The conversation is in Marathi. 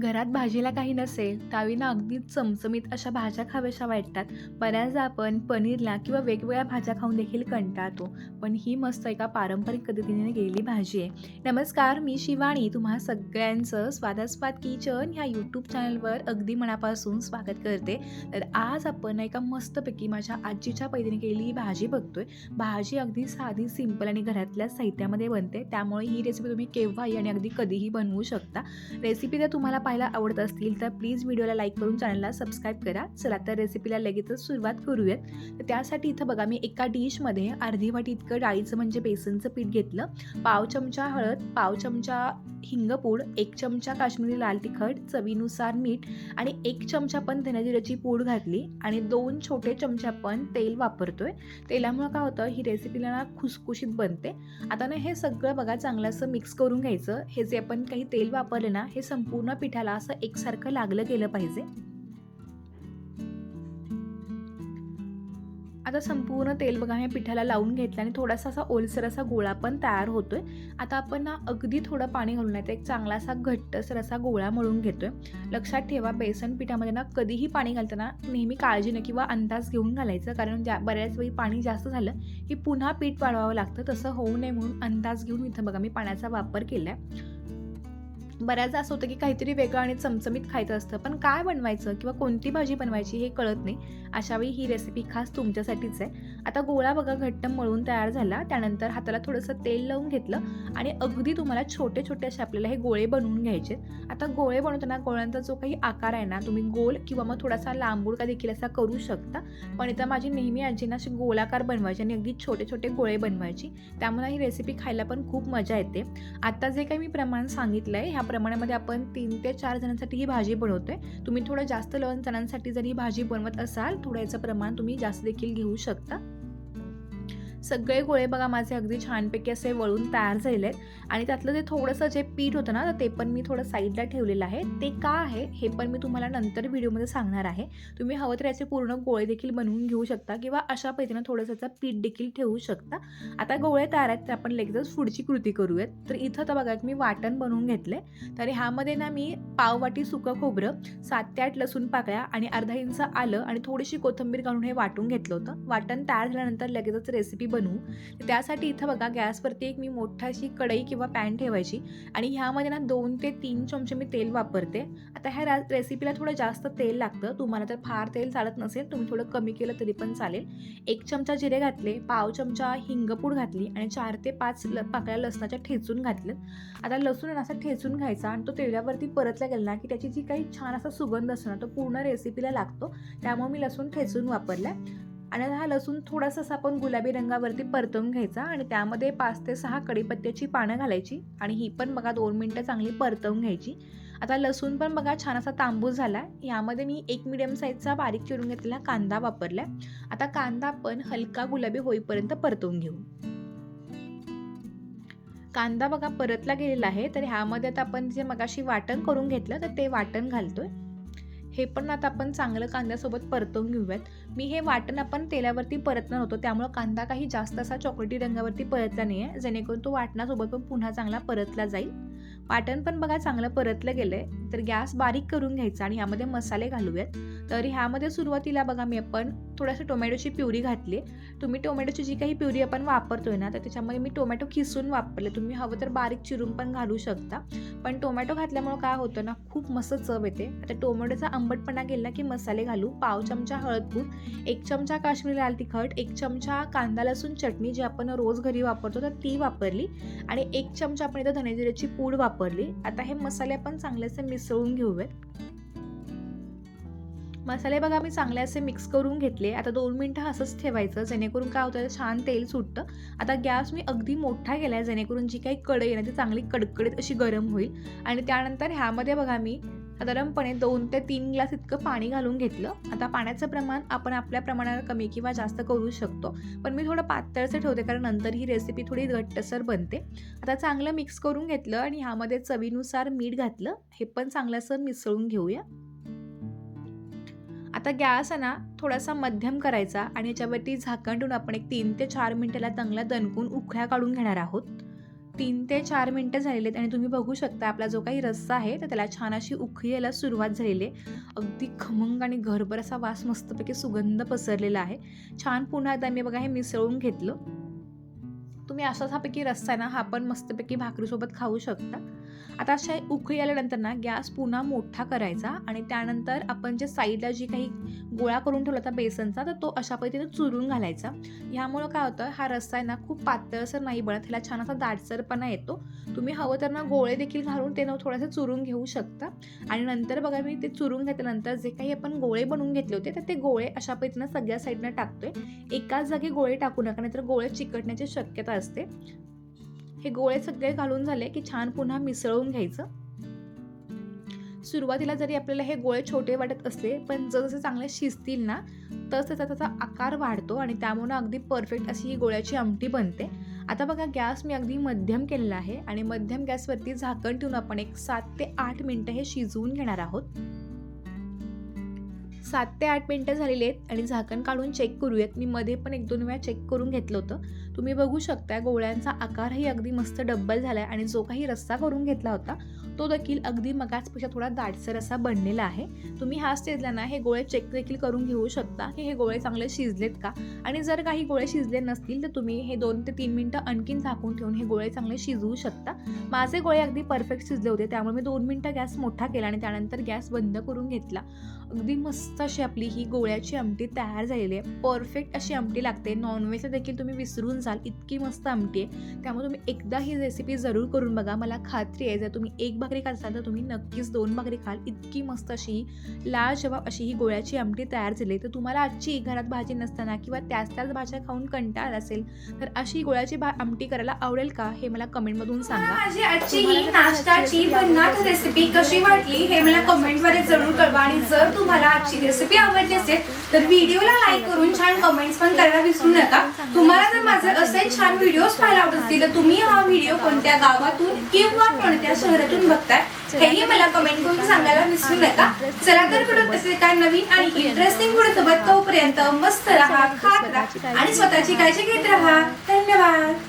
घरात भाजीला काही नसेल त्यावेळी ना अगदी चमचमीत अशा भाज्या खाव्याशा वाटतात. बऱ्याचदा आपण पनीरला किंवा वेगवेगळ्या भाज्या खाऊन देखील कंटाळतो पण ही मस्त एका पारंपरिक पद्धतीने गेलेली भाजी आहे. नमस्कार मी शिवानी तुम्हा सगळ्यांचं स्वादास्वाद किचन ह्या यूट्यूब चॅनलवर अगदी मनापासून स्वागत करते. तर आज आपण एका मस्तपैकी माझ्या आजीच्या पैदीने केलेली ही भाजी बघतोय. भाजी अगदी साधी सिंपल आणि घरातल्या साहित्यामध्ये बनते. त्यामुळे ही रेसिपी तुम्ही केव्हाही आणि अगदी कधीही बनवू शकता. रेसिपी जर तुम्हाला पाहायला आवडत असतील तर प्लीज व्हिडिओला लाईक करून चॅनलला सबस्क्राईब करा. चला तर रेसिपीला लगेचच सुरुवात करूयात. तर त्यासाठी इथं बघा मी एका डिशमध्ये अर्धी वाटी इतकं डाळीचं म्हणजे बेसनचं पीठ घेतलं. पाव चमचा हळद पाव चमचा हिंगपूड एक चमचा काश्मीरी लाल तिखट चवीनुसार मीठ आणि एक चमचा पण धनेजिऱ्याची पूड घातली आणि दोन छोटे चमचा पण तेल वापरतोय. तेलामुळं काय होतं ही रेसिपीला ना खुसखुशीत बनते. आता ना हे सगळं बघा चांगलं असं मिक्स करून घ्यायचं. हे जे आपण काही तेल वापरले ना हे संपूर्ण पिठाला असं एकसारखं लागलं गेलं पाहिजे. आता संपूर्ण तेल बघा मी पिठाला लावून घेतलं आणि थोडासा असा ओलसर असा गोळा पण तयार होतोय. आता आपण ना अगदी थोडं पाणी घालून नाही एक चांगला असा घट्टसर असा गोळा मळून घेतोय. लक्षात ठेवा बेसन पिठामध्ये ना कधीही पाणी घालताना नेहमी काळजीनं किंवा अंदाज घेऊन घालायचं. कारण ज्या बऱ्याच वेळी पाणी जास्त झालं की पुन्हा पीठ वाढवावं लागतं. तसं होऊ नये म्हणून अंदाज घेऊन इथं बघा मी पाण्याचा वापर केला आहे बऱ्याचदा असं होतं की काहीतरी वेगळं आणि चमचमीत खायचं असतं पण काय बनवायचं किंवा कोणती भाजी बनवायची हे कळत नाही. अशावेळी ही रेसिपी खास तुमच्यासाठीच आहे. आता गोळा बघा घट्ट मळून तयार झाला. त्यानंतर हाताला थोडंसं तेल लावून घेतलं आणि अगदी तुम्हाला छोटे छोटे असे आपल्याला हे गोळे बनवून घ्यायचे आता गोळे बनवताना गोळ्यांचा जो काही आकार आहे ना तुम्ही गोल किंवा मग थोडासा लांबूड का देखील असा करू शकता. पण इथं माझी नेहमी आजींना असे गोलाकार बनवायचे आणि अगदी छोटे छोटे गोळे बनवायची. त्यामुळे ही रेसिपी खायला पण खूप मजा येते. आता जे काही मी प्रमाण सांगितलं आहे ह्या प्रमाणामध्ये आपण तीन ते चार जणांसाठी ही भाजी बनवतोय. तुम्ही थोडं जास्त लवण जणांसाठी जर ही भाजी बनवत असाल थोडं याचं प्रमाण तुम्ही जास्त देखील घेऊ शकता. सगळे गोळे बघा माझे अगदी छानपैकी असे वळून तयार झालेले आहेत आणि त्यातलं जे थोडंसं जे पीठ होतं ना ते पण मी थोडं साईडला ठेवलेलं आहे. ते का आहे हे पण मी तुम्हाला नंतर व्हिडिओमध्ये सांगणार आहे. तुम्ही हवं तर याचे पूर्ण गोळे देखील बनवून घेऊ शकता किंवा अशा पद्धतीनं थोडंसं याचं पीठ देखील ठेवू शकता. आता गोळे तयार आहेत तर आपण लगेचच पुढची कृती करूयात. तर इथं तर बघा मी वाटण बनवून घेतले तर ह्यामध्ये ना मी पाववाटी सुकं खोबरं सात ते आठ लसूण पाकळ्या आणि अर्धा इंच आलं आणि थोडीशी कोथिंबीर घालून हे वाटून घेतलं होतं. वाटण तयार झाल्यानंतर लगेचच रेसिपी बनवू त्यासाठी इथं बघा गॅसवरती एक मी मोठाशी कढई किंवा पॅन ठेवायची आणि ह्यामध्ये ना दोन ते तीन चमचे मी तेल वापरते. आता ह्या रेसिपीला थोडं जास्त तेल लागतं. तुम्हाला तर फार तेल चालत नसेल तुम्ही थोडं कमी केलं तरी पण चालेल. एक चमचा जिरे घातले पाव चमचा हिंगपूड घातली आणि चार ते पाच ल पाकळ्या लसणाच्या ठेचून घातल्यात आता लसूण असा ठेचून घ्यायचा आणि तो तेलावरती परतला गेला ना की त्याची जी काही छान असा सुगंध असतो ना तो पूर्ण रेसिपीला लागतो. त्यामुळे मी लसूण ठेचून वापरला आणि हा लसूण थोडासा असा आपण गुलाबी रंगावरती परतवून घ्यायचा आणि त्यामध्ये पाच ते सहा कडीपत्त्याची पानं घालायची आणि ही पण बघा दोन मिनटं चांगली परतवून घ्यायची. आता लसूण पण बघा छान असा तांबूस झाला यामध्ये मी एक मिडियम साईजचा बारीक चिरून घेतलेला कांदा वापरला आता कांदा आपण हलका गुलाबी होईपर्यंत परतवून घेऊ. कांदा बघा परतला गेलेला आहे. तर ह्यामध्ये आता आपण जे मगाशी वाटण करून घेतलं तर ते वाटण घालतोय. हे पण आता आपण चांगलं कांद्यासोबत परतवून घेऊयात. मी हे वाटण आपण तेलावरती परतणार होतो त्यामुळं कांदा काही जास्त असा चॉकलेटी रंगावरती परतला नाही आहे जेणेकरून तो वाटणासोबत पण पुन्हा चांगला परतला जाईल. वाटण पण बघा चांगलं परतलं गेलं आहे तर गॅस बारीक करून घ्यायचा आणि ह्यामध्ये मसाले घालूयात. तर ह्यामध्ये सुरुवातीला बघा मी आपण थोडंसं टोमॅटोची प्युरी घातली तुम्ही टोमॅटोची जी काही प्युरी आपण वापरतोय ना तर त्याच्यामध्ये मी टोमॅटो खिसून वापरले तुम्ही हवं तर बारीक चिरून पण घालू शकता. पण टोमॅटो घातल्यामुळं काय होतं ना खूप मस्त चव येते. आता टोमॅटोचा आंबटपणा गेला की मसाले घालू पाव चमचा हळदपूड एक चमचा काश्मीरी लाल तिखट एक चमचा कांदा लसूण चटणी जी आपण रोज घरी वापरतो तर ती वापरली आणि एक चमचा आपण इथं धनेजिऱ्याची पूड वापरली. आता हे मसाले आपण चांगले असे मिसळून घेऊयात. मसाले बघा मी चांगले असे मिक्स करून घेतले. आता दोन मिनटं असंच ठेवायचं जेणेकरून काय होतं छान तेल सुटतं. आता गॅस मी अगदी मोठा केला आहे जेणेकरून जी काही कढई आहे ना ती चांगली कडकडीत अशी गरम होईल. आणि त्यानंतर ह्यामध्ये बघा मी साधारणपणे दोन ते तीन ग्लास इतकं पाणी घालून घेतलं. आता पाण्याचं प्रमाण आपण आपल्या प्रमाणावर कमी किंवा जास्त करू शकतो. पण मी थोडं पातळचं ठेवते कारण नंतर ही रेसिपी थोडी घट्टसर बनते. आता चांगलं मिक्स करून घेतलं आणि ह्यामध्ये चवीनुसार मीठ घातलं. हे पण चांगलं असं मिसळून घेऊया. आता गॅस आहे ना थोडासा मध्यम करायचा आणि याच्यावरती झाकण ठेवून आपण एक तीन ते चार मिनिटाला चांगला दणकून उखळ्या काढून घेणार आहोत. तीन ते चार मिनटं झालेले आहेत आणि तुम्ही बघू शकता आपला जो काही रस्सा आहे तर त्याला छान अशी उखळी यायला सुरुवात झालेली आहे. अगदी खमंग आणि घरभर असा वास मस्तपैकी सुगंध पसरलेला आहे. छान पुन्हा एकदा मी बघा हे मिसळून घेतलं. तुम्ही असाच हा पैकी रस्सा आहे ना हा पण मस्तपैकी भाकरीसोबत खाऊ शकता. आता अशा उकळी आल्यानंतर ना गॅस पुन्हा मोठा करायचा आणि त्यानंतर आपण जे साईडला जी काही गोळा करून ठेवला होता बेसनचा तर तो अशा पद्धतीने चुरून घालायचा. ह्यामुळं काय होतं हा रस्सा आहे ना खूप पातळसर नाही बनत ह्याला छान असा दाटसरपणा येतो. तुम्ही हवं तर ना गोळे देखील घालून ते थोडंसं चुरून घेऊ शकता. आणि नंतर बघा मी ते चुरून घेतल्यानंतर जे काही आपण गोळे बनवून घेतले होते तर ते गोळे अशा पद्धतीनं सगळ्या साईडनं टाकतोय. एकाच जागी गोळे टाकू नका नाहीतर गोळे चिकटण्याची शक्यता असते. हे गोळे सगळे घालून झाले की छान पुन्हा मिसळून घ्यायचं. सुरुवातीला जरी आपल्याला हे गोळे छोटे वाटत असले पण जसे चांगले शिजतील ना तस त्याचा त्याचा आकार वाढतो आणि त्यामुळं अगदी परफेक्ट अशी ही गोळ्याची आमटी बनते. आता बघा गॅस मी अगदी मध्यम केलेला आहे आणि मध्यम गॅसवरती झाकण ठेवून आपण एक सात ते आठ मिनटं हे शिजवून घेणार आहोत. सात ते आठ मिनटं झालेली आहेत आणि झाकण काढून चेक करूयात. मी मध्ये पण एक दोन वेळा चेक करून घेतलं होतं. तुम्ही बघू शकता गोळ्यांचा आकारही अगदी मस्त डब्बल झाला आहे आणि जो काही रस्सा करून घेतला होता तो देखील अगदी मगाचपेक्षा थोडा दाटसर असा बनलेला आहे. तुम्ही हा स्टेजला ना हे गोळे चेक देखील करून घेऊ शकता की हे गोळे चांगले शिजलेत का? आणि जर काही गोळे शिजले नसतील तर तुम्ही हे दोन ते तीन मिनटं आणखीन झाकून ठेवून हे गोळे चांगले शिजवू शकता. माझे गोळे अगदी परफेक्ट शिजले होते त्यामुळे मी दोन मिनटं गॅस मोठा केला आणि त्यानंतर गॅस बंद करून घेतला. अगदी मस्त अशी आपली ही गोळ्याची आमटी तयार झालेली आहे. परफेक्ट अशी आमटी लागते. नॉनव्हेजला देखील तुम्ही विसरून जाल. इतकी मस्त आमटी आहे. त्यामुळे तुम्ही एकदा ही रेसिपी जरूर करून बघा. मला खात्री आहे जर तुम्ही एक भाकरी खात असाल तर तुम्ही नक्कीच दोन भाकरी खाल. इतकी मस्त अशी ही लाजवाब अशी ही गोळ्याची आमटी तयार झाली. तर तुम्हाला आजची घरात भाजी नसताना किंवा त्याच त्याच भाज्या खाऊन कंटाळ असेल तर अशी गोळ्याची भा आमटी करायला आवडेल का? हे मला कमेंटमधून सांगा. माझी आजची ही नाश्ताची भन्नाट रेसिपी कशी वाटली हे मला कमेंटमध्ये जरूर कळवा. आणि जर तुम्हाला आजची रेसिपी आवडली असेल तर व्हिडिओला लाईक करून छान कमेंट्स पण करायला विसरू नका. तुम्हाला जर माझे असे छान व्हिडिओज पाहायला आवडत असतील तर तुम्ही हा व्हिडिओ कोणत्या गावातून किंवा कोणत्या शहरातून बघताय. हेही मला कमेंट करून सांगायला विसरू नका. चला तर पुढे असे काय नवीन आणि इंटरेस्टिंग पुढे सोबत तोपर्यंत मस्त राहा खात राहा आणि स्वतःची काळजी घेत राहा. धन्यवाद.